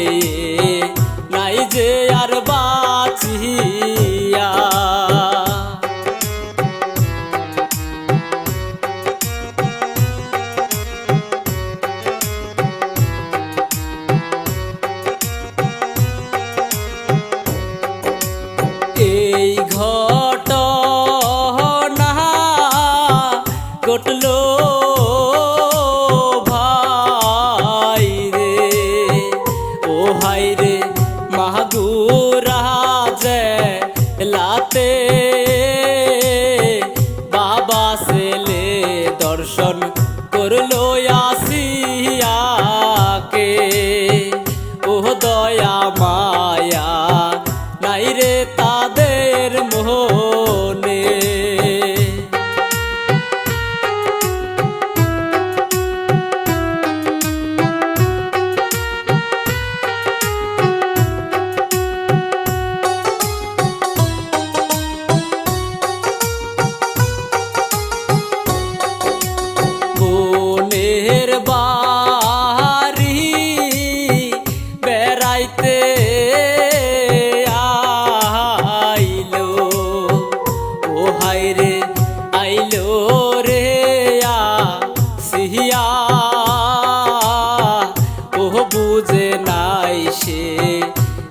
yeah. দর্শন করল আসিয়াকে বেড়াইতে আইলো। ও হাই রে, আইলো রে সিহিয়া। ও বুঝে নাই সে,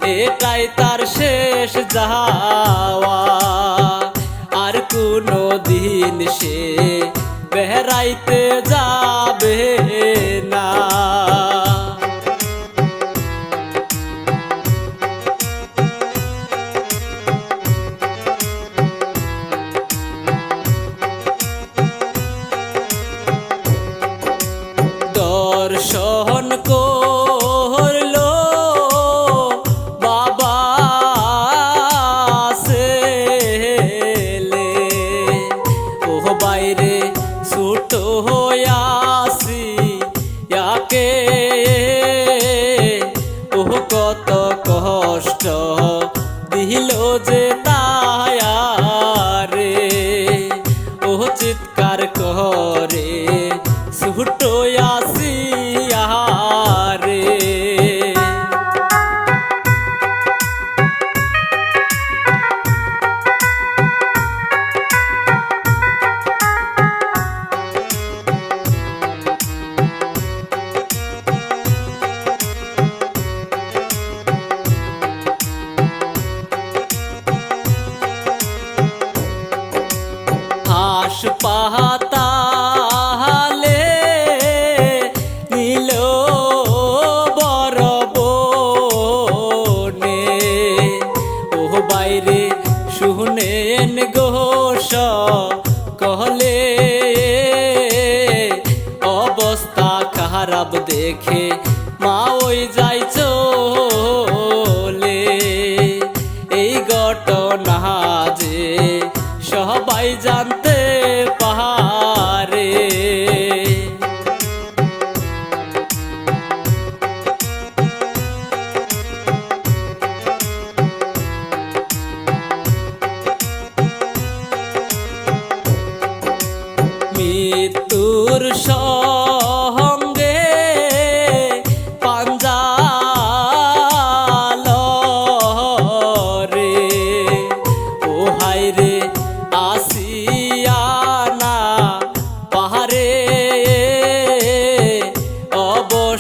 এটাই তার শেষ যাওয়া। আর কোনো দিন সে বেড়াইতে যাবে দিল যে তায়ারে কহলে অবস্থা খারাপ দেখে মা ওই যাই চলে এই ঘটনা যে সবাই জানতে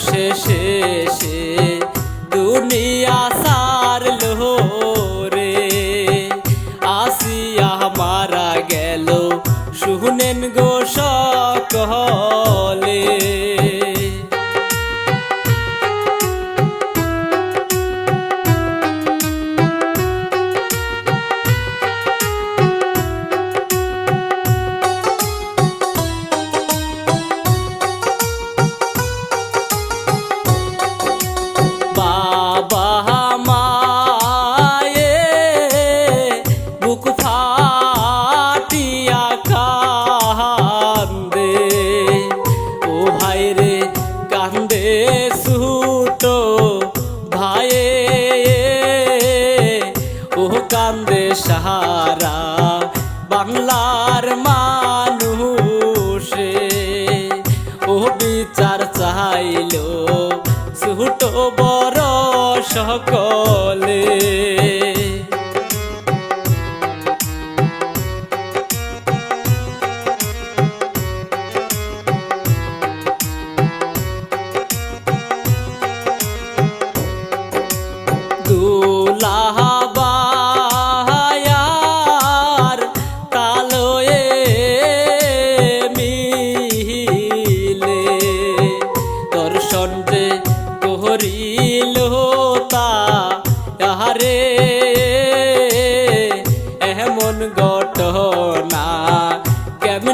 সে দুনিয়া সারলো রে। আসিয়া মারা গেল শুনেন গো সকলে। কান্দে সাহারা বাংলার মানুষে। ও বিচার চাইলো ছোট বড় সকলে।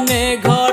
কেমনে ঘটাইল